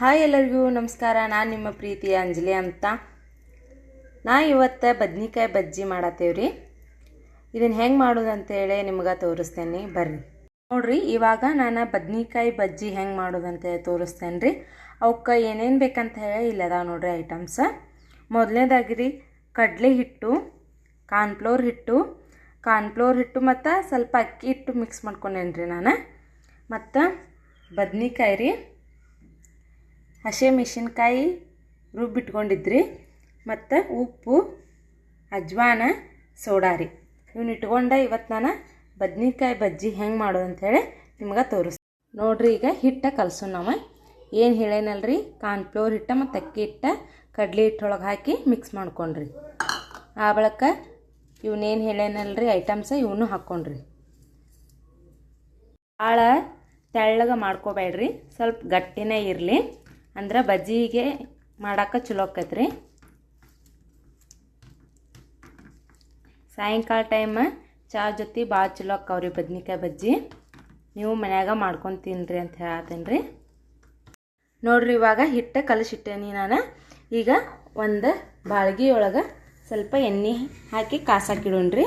Hi ಎಲ್ಲರಿಗೂ ನಮಸ್ಕಾರ. ನಾನು ನಿಮ್ಮ ಪ್ರೀತಿಯ ಅಂಜಲಿ ಅಂತ. ನಾ ಇವತ್ತು ಬದ್ನಿಕಾಯಿ ಬಜ್ಜಿ ಮಾಡತ್ತೇವ್ರಿ. ಇದನ್ನು ಹೆಂಗೆ ಮಾಡೋದು ಅಂತೇಳಿ ನಿಮ್ಗೆ ತೋರಿಸ್ತೇನೆ ಬರ್ರಿ. ನೋಡಿರಿ, ಇವಾಗ ನಾನು ಬದ್ನಿಕಾಯಿ ಬಜ್ಜಿ ಹೆಂಗೆ ಮಾಡೋದಂತ ತೋರಿಸ್ತೇನೆ ರೀ ಅವಕ್ಕೆ ಏನೇನು ಬೇಕಂತ ಹೇಳಿ ಇಲ್ಲಿ ಅದಾವ ನೋಡ್ರಿ ಐಟಮ್ಸ. ಮೊದಲನೇದಾಗಿ ರೀ ಕಡಲೆ ಹಿಟ್ಟು, ಕಾರ್ನ್ಫ್ಲೋರ್ ಹಿಟ್ಟು ಕಾರ್ನ್ಫ್ಲೋರ್ ಹಿಟ್ಟು ಮತ್ತು ಸ್ವಲ್ಪ ಅಕ್ಕಿ ಹಿಟ್ಟು ಮಿಕ್ಸ್ ಮಾಡ್ಕೊಂಡೇನಿ ರೀ ನಾನು. ಮತ್ತು ಬದ್ನಿಕಾಯಿ ರೀ ಹಸೆ ಮೆಣಸಿನ್ಕಾಯಿ ರುಬ್ಬಿಟ್ಕೊಂಡಿದ್ರಿ ಮತ್ತು ಉಪ್ಪು, ಅಜ್ವಾನ, ಸೋಡಾ ರೀ. ಇವ್ನ ಇಟ್ಕೊಂಡ ಇವತ್ತು ನಾನು ಬದ್ನಿಕಾಯಿ ಬಜ್ಜಿ ಹೆಂಗೆ ಮಾಡೋದು ಅಂಥೇಳಿ ನಿಮ್ಗೆ ತೋರಿಸ್ ನೋಡ್ರಿ ಈಗ ಹಿಟ್ಟ ಕಲಸು ನಾವು. ಏನು ಹೇಳೇನಲ್ರಿ? ಕಾರ್ನ್ಫ್ಲೋರ್ ಹಿಟ್ಟ ಮತ್ತು ಅಕ್ಕಿ ಹಿಟ್ಟ ಕಡ್ಲೆ ಹಿಟ್ಟೊಳಗೆ ಹಾಕಿ ಮಿಕ್ಸ್ ಮಾಡ್ಕೊಂಡ್ರಿ. ಆ ಬಳಿಕ ಇವನ್ನೇನು ಹೇಳೇನಲ್ರಿ? ಐಟಮ್ಸ ಇವನು ಹಾಕ್ಕೊಂಡ್ರಿ ಭಾಳ ತೆಳ್ಳಗೆ ಮಾಡ್ಕೋಬೇಡ್ರಿ. ಸ್ವಲ್ಪ ಗಟ್ಟಿನೇ ಇರಲಿ. ಅಂದ್ರೆ ಬಜ್ಜಿಗೆ ಮಾಡಕ್ಕೆ ಚಲೋ ಆಕೈತ್ರಿ. ಸಾಯಂಕಾಲ ಟೈಮ್ ಚಾ ಜೊತೆ ಭಾಳ ಚಲೋ ಆಕ್ಕವ್ರಿ ಬದ್ನಿಕಾಯಿ ಬಜ್ಜಿ. ನೀವು ಮನ್ಯಾಗ ಮಾಡ್ಕೊಂಡು ತಿನ್ನಿರಿ ಅಂತ ಹೇಳ್ತೇನೆ ರೀ ನೋಡ್ರಿ ಇವಾಗ ಹಿಟ್ಟು ಕಲಸಿಟ್ಟೇನಿ ನಾನು. ಈಗ ಒಂದು ಬಾಳ್ಗಿ ಒಳಗೆ ಸ್ವಲ್ಪ ಎಣ್ಣೆ ಹಾಕಿ ಕಾಸಾಕಿಡೋಣ್ರಿ.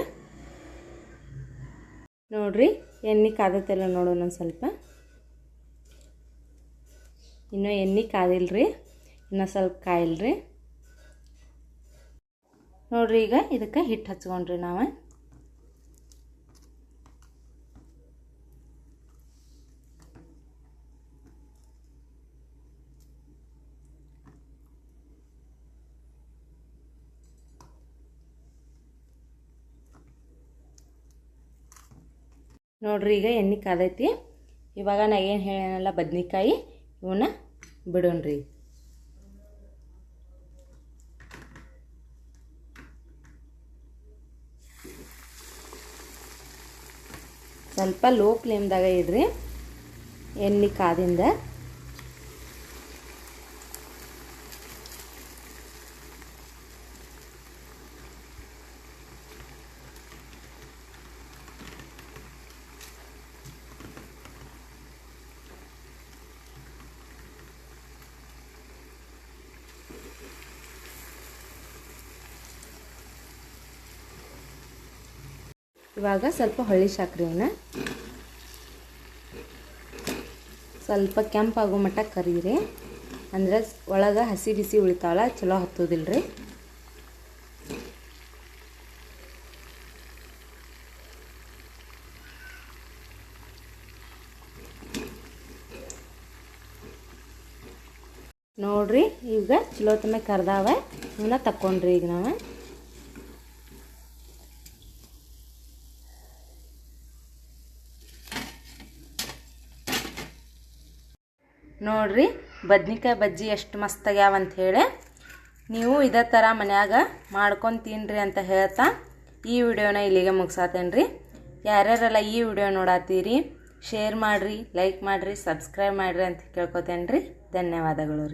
ನೋಡ್ರಿ ಎಣ್ಣೆ ಕಾದತ್ತೆಲ್ಲ ನೋಡೋಣ ಸ್ವಲ್ಪ. ಇನ್ನೂ ಎಣ್ಣೆ ಕಾದಿಲ್ರಿ, ಇನ್ನೂ ಸ್ವಲ್ಪ ಕಾಯಿಲ್ರಿ. ನೋಡ್ರಿ ಈಗ ಇದಕ್ಕೆ ಹಿಟ್ಟು ಹಚ್ಕೊಂಡ್ರಿ ನಾವು. ನೋಡ್ರಿ ಈಗ ಎಣ್ಣೆ ಕಾದೈತಿ. ಇವಾಗ ನಾ ಏನು ಹೇಳೇನಲ್ಲ, ಬದ್ನಿಕಾಯಿ. ಇವನ್ನ ಬಿಡೋಣ್ರಿ. ಸ್ವಲ್ಪ ಲೋ ಫ್ಲೇಮ್ದಾಗ ಇಡ್ರಿ. ಎಣ್ಣೆ ಕಾದಿಂದ. ಇವಾಗ ಸ್ವಲ್ಪ ಹೊಳ್ಳಿ ಸಾಕ್ರಿ ಇವನ್ನ ಸ್ವಲ್ಪ ಕೆಂಪಾಗೋ ಮಟ್ಟ ಕರೀರಿ. ಅಂದ್ರೆ ಒಳಗೆ ಹಸಿ ಬಿಸಿ ಉಳಿತಾಳ, ಚಲೋ ಹತ್ತೋದಿಲ್ಲ ರೀ ನೋಡ್ರಿ, ಈಗ ಚಲೋ ಕರ್ದಾವ. ಇವನ್ನ ತಕ್ಕೊಂಡ್ರಿ ಈಗ ನಾವು. ನೋಡ್ರಿ, ಬದ್ನಿಕಾಯಿ ಬಜ್ಜಿ ಎಷ್ಟು ಮಸ್ತಾಗ್ಯಾವ ಅಂತ ಹೇಳಿ. ನೀವು ಇದೇ ಥರ ಮನ್ಯಾಗ ಮಾಡ್ಕೊಂಡು ತಿನ್ನಿರಿ ಅಂತ ಹೇಳ್ತಾ ಈ ವಿಡಿಯೋನ ಇಲ್ಲಿಗೆ ಮುಗಿಸಾತೇನೆ ರೀ ಯಾರ್ಯಾರೆಲ್ಲ ಈ ವಿಡಿಯೋ ನೋಡತ್ತೀರಿ ಶೇರ್ ಮಾಡಿರಿ, ಲೈಕ್ ಮಾಡಿರಿ, ಸಬ್ಸ್ಕ್ರೈಬ್ ಮಾಡಿರಿ ಅಂತ ಕೇಳ್ಕೊತೇನೆ ರೀ. ಧನ್ಯವಾದಗಳು